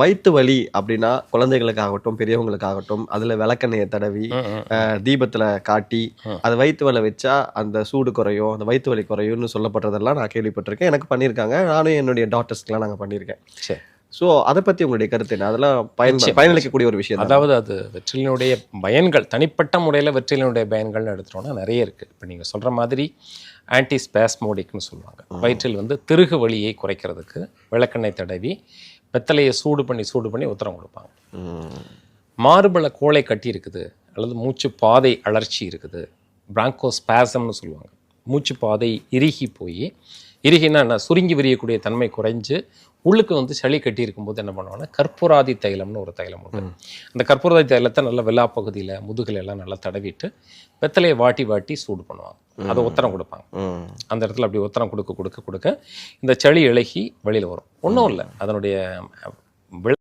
வயிற்று வலி அப்படின்னா குழந்தைகளுக்காகட்டும் பெரியவங்களுக்காகட்டும் அதுல விளக்கெண்ணெயை தடவி தீபத்துல காட்டி. அது வயிற்று வலி வச்சா அந்த சூடு குறையும் அந்த வயிற்று வலி குறையும்னு சொல்லப்படுறதெல்லாம் நான் கேள்விப்பட்டிருக்கேன். எனக்கு பண்ணியிருக்காங்க. நானும் என்னுடைய டாக்டர்ஸ்க்குலாம் நாங்கள் பண்ணியிருக்கேன். சரி. ஸோ அதை பத்தி உங்களுடைய கருத்து என்ன? அதெல்லாம் பயன். பயனளிக்கக்கூடிய ஒரு விஷயம் அதாவது அது வெற்றிலினுடைய பயன்கள் தனிப்பட்ட முறையில் வெற்றிலினுடைய பயன்கள்னு எடுத்துட்டோம்னா நிறைய இருக்குது இப்போ நீங்கள் சொல்கிற மாதிரி ஆன்டி ஸ்பேஸ்மோடிக்னு சொல்லுவாங்க வயிற்றில் வந்து திருகு வலியை குறைக்கிறதுக்கு விளக்கெண்ணெய் தடவி வெத்தலையை சூடு பண்ணி சூடு பண்ணி உத்தரம் கொடுப்பாங்க. மார்பள கோழை கட்டி இருக்குது அல்லது மூச்சு பாதை அழற்சி இருக்குது பிராங்கோஸ்பாசம்னு சொல்லுவாங்க. மூச்சு பாதை இறுகி போய் இறுகினா என்ன? சுருங்கி விரியக்கூடிய தன்மை குறைஞ்சு உள்ளுக்கு வந்து சளி கட்டி இருக்கும்போது என்ன பண்ணுவாங்கன்னா கற்பூராதி தைலம்னு ஒரு தைலம் உண்டு. அந்த கற்பூராதி தைலத்தை நல்லா வெள்ளா பகுதியில் முதுகுல எல்லாம் நல்லா தடவிட்டு வெத்தலையை வாட்டி வாட்டி சூடு பண்ணுவாங்க. அதை உத்தரம் கொடுப்பாங்க. அந்த இடத்துல அப்படி உத்தரம் கொடுக்க கொடுக்க கொடுக்க இந்த சளி இழகி வெளியில் வரும். ஒன்றும் இல்லை. அதனுடைய